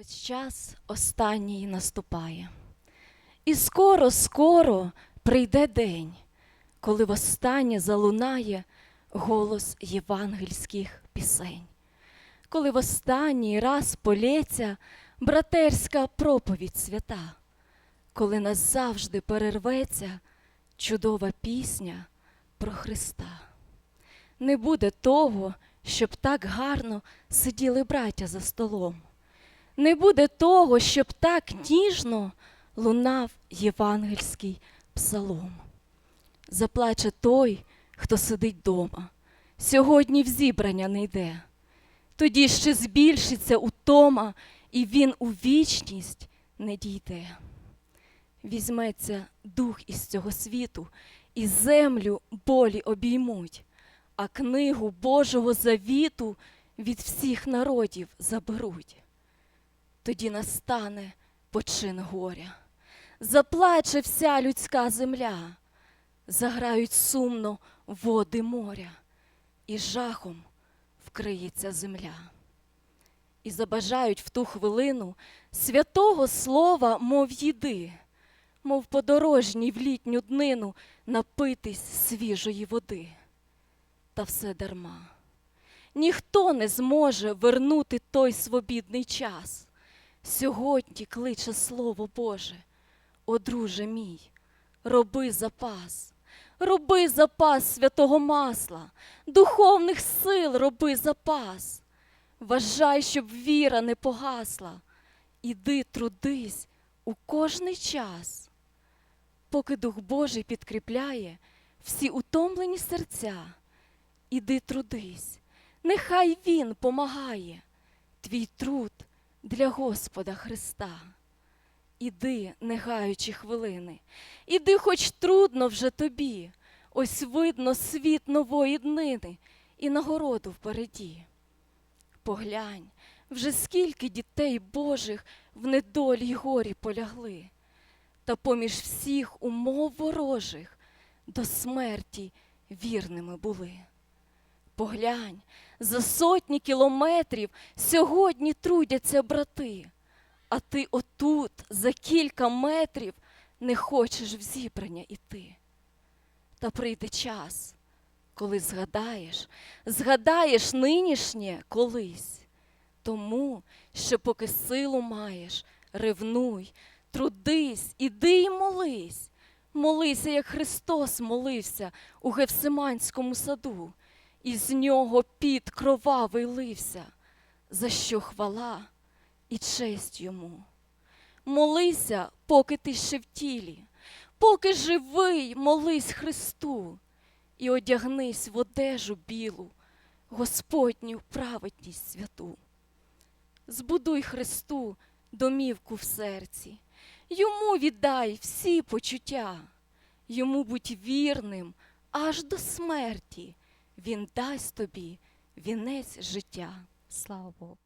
Ось час останній наступає. І скоро, скоро прийде день, коли востаннє залунає голос євангельських пісень, коли востанній раз полється братерська проповідь свята, коли назавжди перерветься чудова пісня про Христа. Не буде того, щоб так гарно сиділи браття за столом. Не буде того, щоб так ніжно лунав євангельський псалом. Заплаче той, хто сидить дома, сьогодні в зібрання не йде. Тоді ще збільшиться утома, і він у вічність не дійде. Візьметься дух із цього світу, і землю болі обіймуть, а книгу Божого завіту від всіх народів заберуть тоді настане почин горя. Заплаче вся людська земля, заграють сумно води моря, і жахом вкриється земля. І забажають в ту хвилину святого слова, мов їди, мов подорожній в літню днину напитись свіжої води. Та все дарма. Ніхто не зможе вернути той свобідний час. Сьогодні кличе Слово Боже, о друже мій, роби запас, роби запас святого масла, духовних сил роби запас. Вважай, щоб віра не погасла, іди трудись у кожний час, поки Дух Божий підкріпляє всі утомлені серця, іди трудись, нехай Він помагає, твій труд для Господа Христа. Іди, не гаючи хвилини, іди, хоч трудно вже тобі, ось видно світ нової днини і нагороду впереді. Поглянь, вже скільки дітей Божих в недолі й горі полягли, та поміж всіх умов ворожих до смерті вірними були. Поглянь, за сотні кілометрів сьогодні трудяться брати, а ти отут за кілька метрів не хочеш в зібрання іти. Та прийде час, коли згадаєш, згадаєш нинішнє колись, тому що поки силу маєш, ревнуй, трудись, іди й молись, молися, як Христос молився у Гевсиманському саду і з нього під кровавий лився, за що хвала і честь йому. Молися, поки ти ще в тілі, поки живий, молись Христу, і одягнись в одежу білу, Господню праведність святу. Збудуй Христу домівку в серці, йому віддай всі почуття, йому будь вірним аж до смерті. Він дасть тобі вінець життя. Слава Богу.